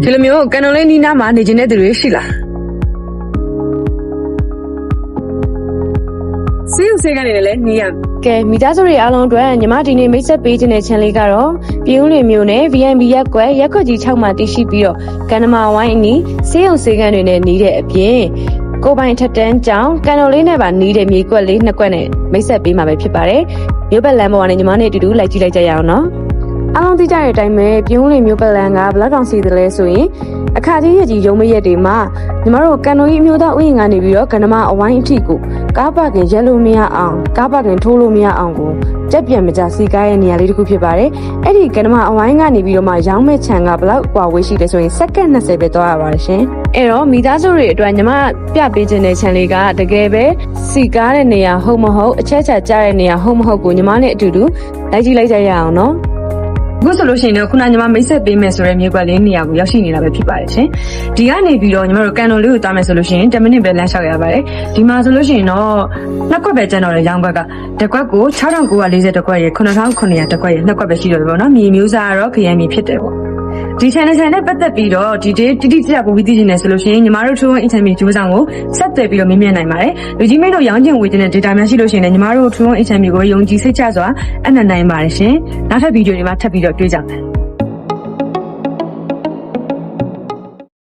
ဒီလိုမျိုးကန်တော်လေးနီးနားမှာနေကျင်တဲ့သူတွေရှိလားစီးဥစေးကနေလည်းနီးရကဲမိသားစုတွေအားလုံးအတွက်ညီမဒီနေ့မိတ်ဆက်ပေးခြင်းတဲ့ channel လေးကတော့ပြည်ဦးလွင်မျိုးနဲ့ VNB ရက်ကွက်ရက်ခွက်ကြီး6မှာတည်ရှိပြီးတော့ကန္နမာဝိုင်းအနီးဆေးရုံဆေးကန်းတွေနဲ့နီးတဲ့အပြင်ကိုယ်ပိုင်ထက်တန်းကြောင်ကန်တော်လေးနဲ့ပါနီးတဲ့မြေကွက်လေးနှစ်ကွက်နဲ့မိတ်ဆက်ပေးမှာပဲဖြစ်ပါတယ်မြို့ပတ်လမ်းပေါ်ကနေညီမနဲ့အတူတူလိုက်ကြည့်လိုက်ကြရအောင်နော် အလုံးသိကြတဲ့အတိုင်းပဲပြုံးလင်မျိုးပလန်ကဘလောက်တောင်စီတယ်လဲဆိုရင်အခါကြီးရကြီးရုံမရက်တွေမှာညီမတို့ကန်တော်ကြီးအမျိုးသားဥယျာဉ်ကနေပြီးတော့ကဏ္ဍအဝိုင်းအထိကိုကားပါကင်ရက်လို့မရအောင်ကားပါကင်ထိုးလို့မရအောင်ကိုကြက်ပြန်မကြစီကားရဲ့နေရာလေးတစ်ခုဖြစ်ပါတယ်။အဲ့ဒီကဏ္ဍအဝိုင်းကနေပြီးတော့မှရောင်းမဲ့ခြံကဘလောက်ကွာဝေးရှိလဲဆိုရင်စက္ကန့်20ပဲသွားရပါတယ်ရှင်။အဲ့တော့မိသားစုတွေအတွက်ညီမပြပေးခြင်းတဲ့ခြံလေးကတကယ်ပဲစီကားတဲ့နေရာဟုတ်မဟုတ်အချက်ချာကြားတဲ့နေရာဟုတ်မဟုတ်ကိုညီမနဲ့အတူတူလိုက်ကြည့်လိုက်ကြရအောင်နော်။ အခုဆိုလို့ရှိရင်တော့ခုနညီမမိတ်ဆက်ပေးမယ်ဆိုတဲ့မြေကွက်လေးနေရာကိုရောက်ရှိနေတာပဲဖြစ်ပါတယ်ရှင်။ဒီကနေပြီးတော့ညီမတို့ကန်တော်လေးကိုတားမယ်ဆိုလို့ရှိရင်10မိနစ်ပဲလမ်းလျှောက်ရပါတယ်။ဒီမှာဆိုလို့ရှိရင်တော့နှစ်ကွက်ပဲကျန်တော့တယ်ရောင်းဘက်ကတစ်ကွက်ကို6940တစ်ကွက်ရယ်9900တစ်ကွက်ရယ်နှစ်ကွက်ပဲရှိတော့တယ်ပေါ့နော်။မြေမျိုးစားကတော့ခရမ်းမြေဖြစ်တယ်ပေါ့။ ဒီ channel channel နဲ့ပတ်သက်ပြီးတော့ဒီတေးတိတိကျကျပုံပြီးသိချင်တယ်ဆိုလို့ရှိရင်ညီမတို့ True One Internet ကျိုးဆောင်ကိုဆက်သွယ်ပြီးတော့မြင်မြင်နိုင်ပါတယ်။လူကြီးမိတ်တို့ရောင်းချင်ဝေချင်တဲ့ data များရှိလို့ရှိရင်လည်းညီမတို့ True One Internet ကိုယုံကြည်စိတ်ချစွာအနံ့နိုင်ပါတယ်ရှင်။နောက်ထပ်ဗီဒီယိုတွေမှာထပ်ပြီးတော့တွေ့ကြမယ်။